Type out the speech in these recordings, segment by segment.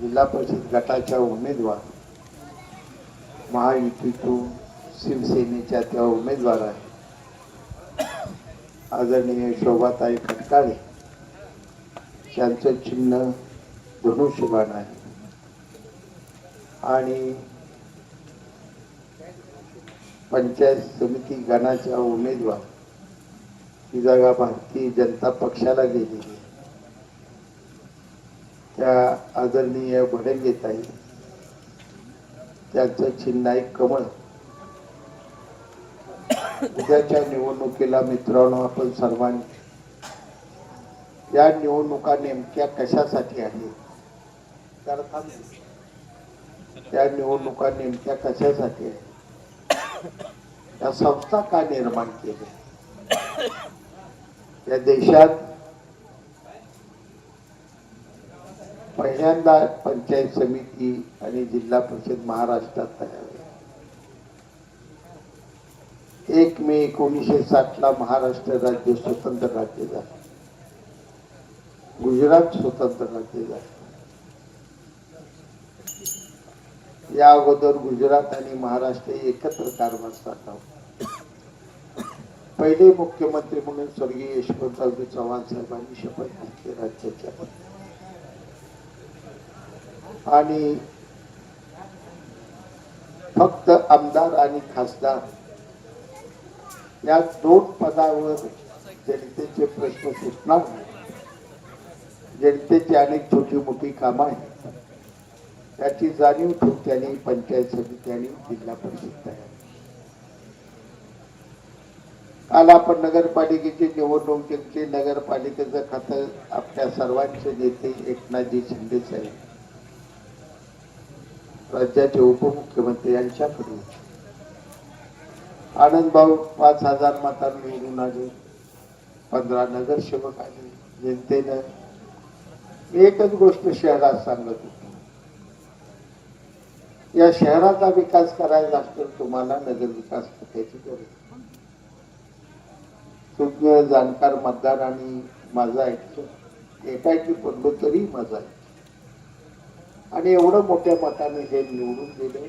जिल्हा परिषद गटाच्या उमेदवार महायुतीतून शिवसेनेच्या त्या उमेदवार आहेत. आदरणीय शोभाताई खटकाळे त्यांचं चिन्ह धनुष्यबाण आहे. आणि पंचायत समिती गणाच्या उमेदवार ही जागा भारतीय जनता पक्षाला गेलेली आहे. त्या आदरणीय भडंगेताई त्यांचं चिन्ह कमळ. उद्याच्या निवडणुकीला मित्रांनो आपण सर्वांनी या निवडणुका नेमक्या कशासाठी आहेत? तर त्या निवडणुका नेमक्या कशासाठी आहेत? या संस्था का निर्माण केल्या? या देशात पहिल्यांदा पंचायत समिती आणि जिल्हा परिषद महाराष्ट्रात तयार झाली. एक मे एकोणीसशे साठ ला महाराष्ट्र राज्य स्वतंत्र राज्य झालं. गुजरात स्वतंत्र राज्य झालं. या अगोदर गुजरात आणि महाराष्ट्र एकत्र कारभार साठावं पहिले मुख्यमंत्री म्हणून स्वर्गीय यशवंतरावजी चव्हाण साहेबांनी शपथ घेतली राज्याच्या. आणि फक्त आमदार आणि खासदार. या दोन पदावर जनतेचे प्रश्न सुटणार नाही. जनतेची अनेक छोटी मोठी कामं आहेत. त्याची जाणीव ठेवून पंचायत समिती आणि जिल्हा परिषद तयार काल. आपण नगरपालिकेची निवडणूक जिंकली नगरपालिकेचं खातं आपल्या सर्वांचे नेते एकनाथजी शिंदे साहेब. राज्याचे उपमुख्यमंत्री यांच्याकडे आनंद भाऊ पाच हजार मतांनी निवडून आले. पंधरा नगरसेवक आले जनतेनं एकच गोष्ट शहरात सांगत होती. या शहराचा विकास करायचा असेल तुम्हाला नगर विकास खात्याची गरज आहे. जाणकार मतदार आणि माझा ऐकतो एकाएकी पडलो तरी माझा ऐकतो आणि एवढं मोठ्या मताने हे निवडून दिले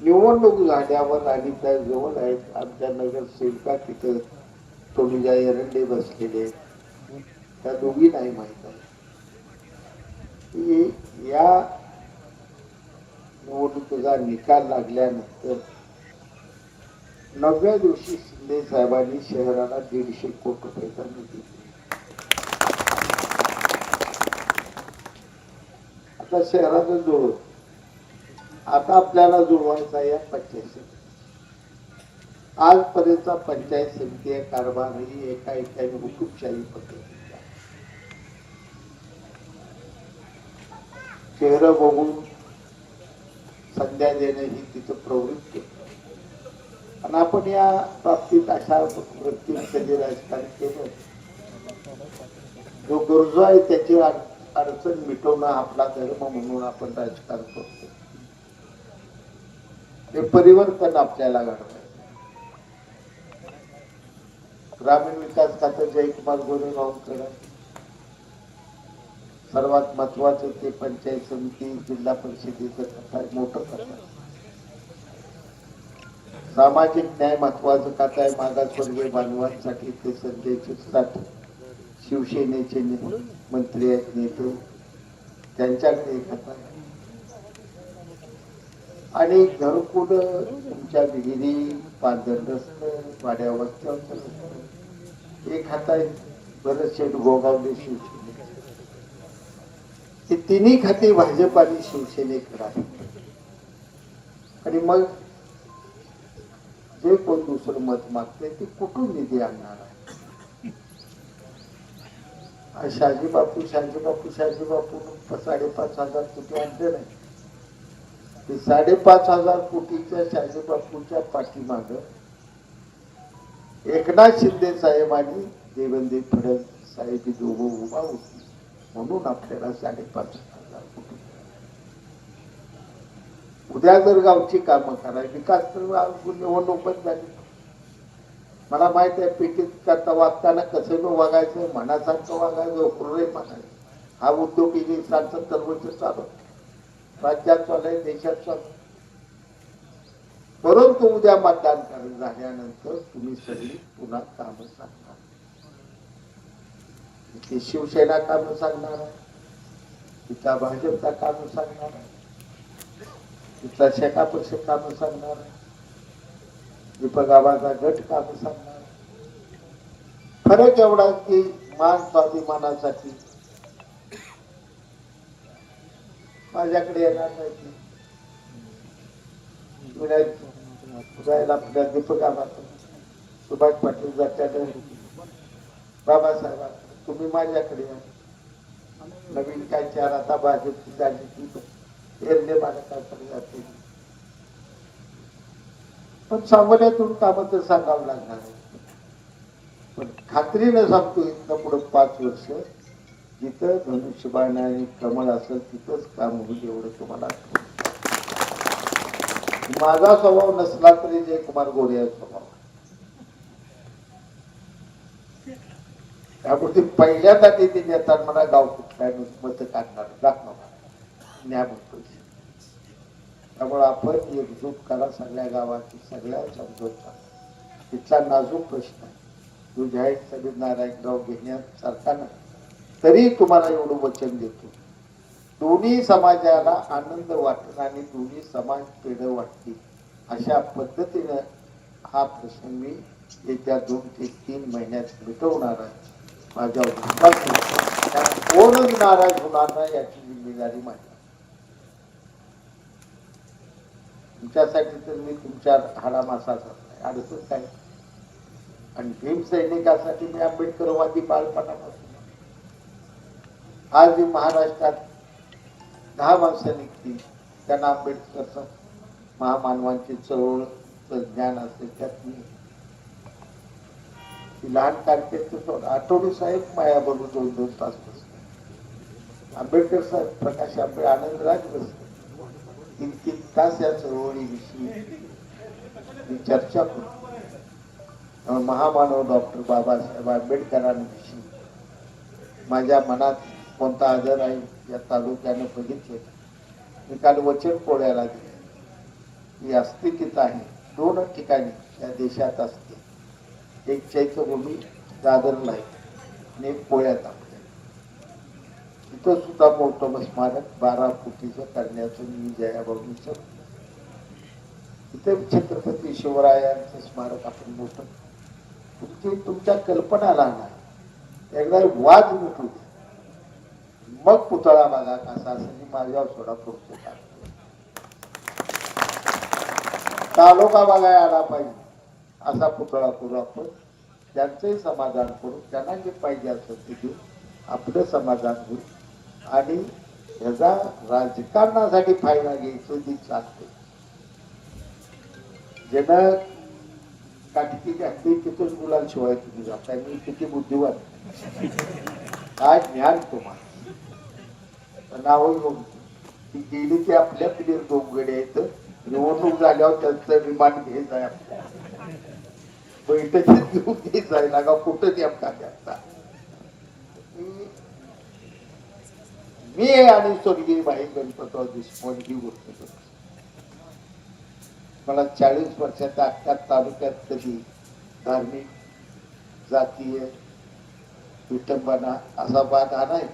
निवडणूक झाल्यावर आणि त्या जवळ आहेत आमच्या नगरसेविका तिथं तोडीजा एरंडे बसलेले त्या दोघी नाही माहीत आहे की या निवडणुकीचा निकाल लागल्यानंतर नवव्या दिवशी शिंदे साहेबांनी शहराला दीडशे कोटी रुपयाचा निधी दिला. आता शहराचं जुळव आता आपल्याला जुळवायचा या पंचायत समिती. आजपर्यंतचा पंचायत समिती कारभार ही एका एकाने हुकुमशाही पद्धतीचा चेहरं बघून संध्या देणं ही तिचं प्रवृत्ती. आणि आपण या बाबतीत अशा वृत्तीने कधी राजकारण केलं. जो गरजू आहे त्याची अडचण मिटवणं आपला धर्म म्हणून आपण राजकारण करतो. हे परिवर्तन आपल्याला घडवायचं ग्रामीण विकास खातं जयकुमार गोरेगावकर सर्वात महत्वाचं ते पंचायत समिती जिल्हा परिषदेचं मोठं खातं सामाजिक न्याय महत्वाचं खातं आहे मागासवर्गीय बांधवांसाठी ते संजय शिरसाट शिवसेनेचे मंत्री आहेत नेते. त्यांच्याकडे एक आहे. आणि घरकुल तुमच्या विहिरी पांढर रस्ते वाड्या एक हात आहे. बरं शेठ गोगावले शिवसेने हे तिन्ही खाते भाजप आणि शिवसेनेकडे आहेत. आणि मग जे कोण दुसरं मत मागते ते कुठून निधी आणणार आहे? शाजी बापू शहाजी बापू शाजी बापू साडेपाच हजार कोटी आणले नाही. ते साडेपाच हजार कोटीच्या शाजी बापूच्या पाठीमाग एकनाथ शिंदे साहेब आणि देवेंद्र फडणवीस साहेब दोघं उभा होती. म्हणून आपल्याला साडेपाच हजार कोटी उद्या जर गावची कामं करायची विकास तर निवडणूक पण झाली. मला माहीत आहे पेटीत करता वागताना कसं मी वागायचं मनासारखं वागायचं कुर्रे म्हणायचं हा उद्योग इंग्लिशांचं सत्तर चालू राज्यात चालू आहे देशात चालू आहे. परंतु उद्या मतदान कर- झाल्यानंतर तुम्ही सगळी पुन्हा कामं सांगणार. इथे शिवसेना कामं सांगणार आहे. तिथला भाजपचा कामं सांगणार आहे. तिथला शेका परिषद कामं सांगणार आहे. दीपक गट कामं सांगणार खरंच फरक एवढा की मान स्वाभिमानासाठी माझ्याकडे येणार नाही जायला आपल्या दीपक सुभाष पाटील जात्यानं तुम्ही माझ्याकडे या. नवीन काय चार आता भाजपची झाली ती. एरले मालकाकडे जाते. पण सामान्यातून कामं तर सांगावं लागणार आहे? पण खात्रीनं सांगतो इथनं पुढं पाच वर्ष जिथं धनुष्यबाण आणि कमळ असेल तिथंच काम होईल एवढं तुम्हाला माझा स्वभाव नसला तरी जयकुमार गोरे या स्वभाव. त्यामुळे पहिल्यांदा ते नेतात मला गाव कुठल्या मत काढणार. दाखवा. मला. न्या म्हणतो त्यामुळे आपण एकजूट करा सगळ्या गावाची सगळ्या समजोता तिथला नाजूक प्रश्न आहे. तो जाहीर सभेत नारायणराव घेण्यासारखा सरकारनं तरी तुम्हाला एवढं वचन देतो. दोन्ही समाजाला आनंद वाटेल आणि दोन्ही समाज पेढ वाटतील. अशा पद्धतीनं हा प्रश्न मी येत्या दोन ते तीन महिन्यात मिटवणार आहे. माझ्या विश्वास कोणच नाराज होणार नाही याची जिम्मेदारी माझी. तुमच्यासाठी तर मी तुमच्या हाडामासाचा नाही अडचण काय? आणि भीम सैनिकासाठी मी आंबेडकरवादी बालपणापासून. आज महाराष्ट्रात दहा माणसं निघतील. त्यांना आंबेडकरचं महामानवांची चळवळ ज्ञान असेल त्यात मी. लहान कारकीर्द आठवडी साहेब माया बोलू दोन दोन तास बसले. आंबेडकर साहेब प्रकाश आंबेड आनंद राज बसले. तीन तीन तास या चळवळीविषयी मी चर्चा करतो महामानव डॉक्टर बाबासाहेब आंबेडकरांविषयी. माझ्या मनात कोणता आजार आहे या तालुक्यानं बघितले मी काल वचन पोळ्याला दिले. मी अस्थितीत आहे. दोन ठिकाणी या देशात असते. एक चैत्यभूमी दादरला आहे आणि एक पोळ्यात आहे. तिथं सुद्धा मोठं स्मारक बारा फुटीचं करण्याचं मी जयाबाबूचं तिथे छत्रपती शिवरायांचं स्मारक आपण मोठं. तुमची तुमच्या कल्पना नाही एकदा वाद मिटू दे मग पुतळा बघा कसा असं मी माझ्यावर सोडा पुढचे तालुका बघाय आला पाहिजे. असा पुतळा करू आपण. त्यांचंही समाधान करू. त्यांना जे पाहिजे असेल ते घेऊ आपलं समाधान होईल. आणि ह्याचा राजकारणासाठी फायदा घ्यायचं ती चालते. ज्यानं काटकी घातली तिथून मुलांशिवाय तुम्ही जाताय. मी किती बुद्धिवान काय ज्ञान तुम्हाला? नाव घेऊन. ती गेली की आपल्या पिढीवर डोंगडे आहेत. निवडणूक झाल्यावर त्यांचं विमान घ्यायचं आहे आपल्या बैठकीत घेऊन घ्यायचं आहे. लागा कुठं नेमका घ्यायचा मी आणि स्वर्गीय बाई गणपतराव देशमुख ही गोष्ट करतो मला चाळीस वर्षाच्या अख्ख्या तालुक्यात कधी धार्मिक जातीय विटंबना असा वाद नाही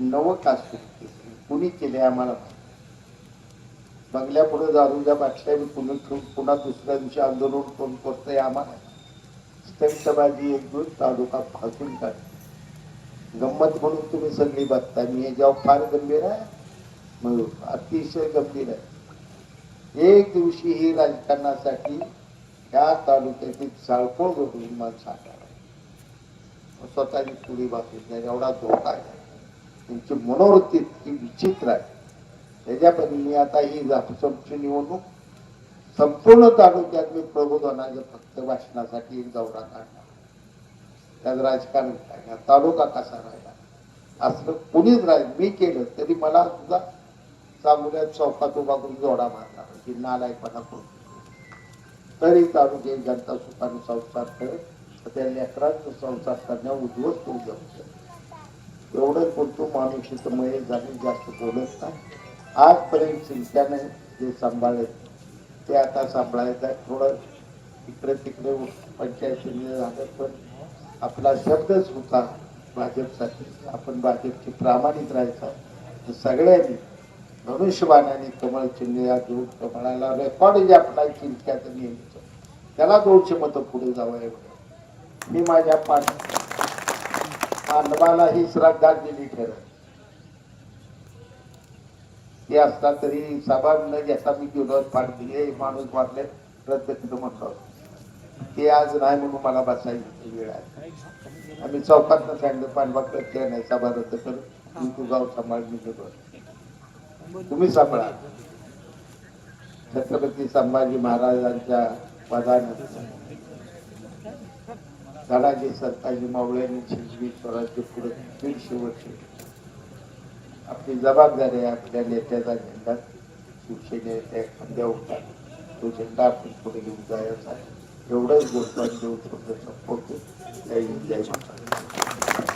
नवं कास्ट कुणी केले आम्हाला बंगल्यापुढे दारूच्या बाटल्या मी पुन्हा ठेवून पुन्हा दुसऱ्या दिवशी आंदोलन कोण करतोय आम्हाला स्तंभबाजी एक दोन तालुका फासून काढ गंमत म्हणून तुम्ही सगळी बघता मी जेव्हा फार गंभीर आहे मग अतिशय गंभीर आहे. एक दिवशी ही राजकारणासाठी या तालुक्यातील चाळपोळ घडून मला साठा स्वतःची पुढी बाबतीत नाही एवढा धोका आहे. त्यांची मनोवृत्ती इतकी विचित्र आहे. त्याच्यापैकी मी आता ही जापसमची निवडणूक संपूर्ण तालुक्यात मी प्रबोधनाच्या फक्त भाषणासाठी एक दौरा काढला त्यात राजकारण काय तालुका कसा राहिला? असं कुणीच राहील मी केलं तरी मला सुद्धा चांगल्या चौकात उभा करून जोडा मारला की नालायपणा करून तरी तालुके जनता सुखाने संसार करत त्या लेकरांचा संसार करण्या उद्ध्वस्त होऊ जाऊ एवढंच बोलतो माणूस इथं महेश झाले जास्त बोलत नाही. आजपर्यंत चिंत्याने जे सांभाळले ते आता सांभाळायचं आहे. थोडं इकडे तिकडे पंचायतीने झालं पण आपला शब्दच होता भाजपसाठी. आपण भाजपचे प्रामाणिक राहायचा. तर सगळ्यांनी धनुष्यबाणाने कमळ चिन्ह घेऊन कमळाला रेकॉर्ड जे आपला चिंत्याचं नेहमीच. त्याला दोनशे मतं पुढे जावं एवढं. मी माझ्या पाठ मानवाला ही श्रद्धांजली ठरव ते असता तरी सभा न घेता मी गेलो पाठ दिले. माणूस वाटले रद्द केलं म्हणतो ते आज नाही म्हणून मला बसायची वेळ आहे. आम्ही चौकात सांगितलं पाणबाग ते नाही सभा रद्द कर. मी तू गाव सांभाळ मी तुम्ही सांभाळा. छत्रपती संभाजी महाराजांच्या पदाने धडाजी सरताजी मावळ्यांनी शिजवी स्वराज्य पुढे दीडशे वर्ष. आपली जबाबदारी आहे आपल्या नेत्याचा झेंडा शिवसेनेच्या खांद्या उठतात तो झेंडा आपण पुढे घेऊन जायचा आहे. एवढंच गोष्ट संपवतो जय हिंद जय महाराष्ट्र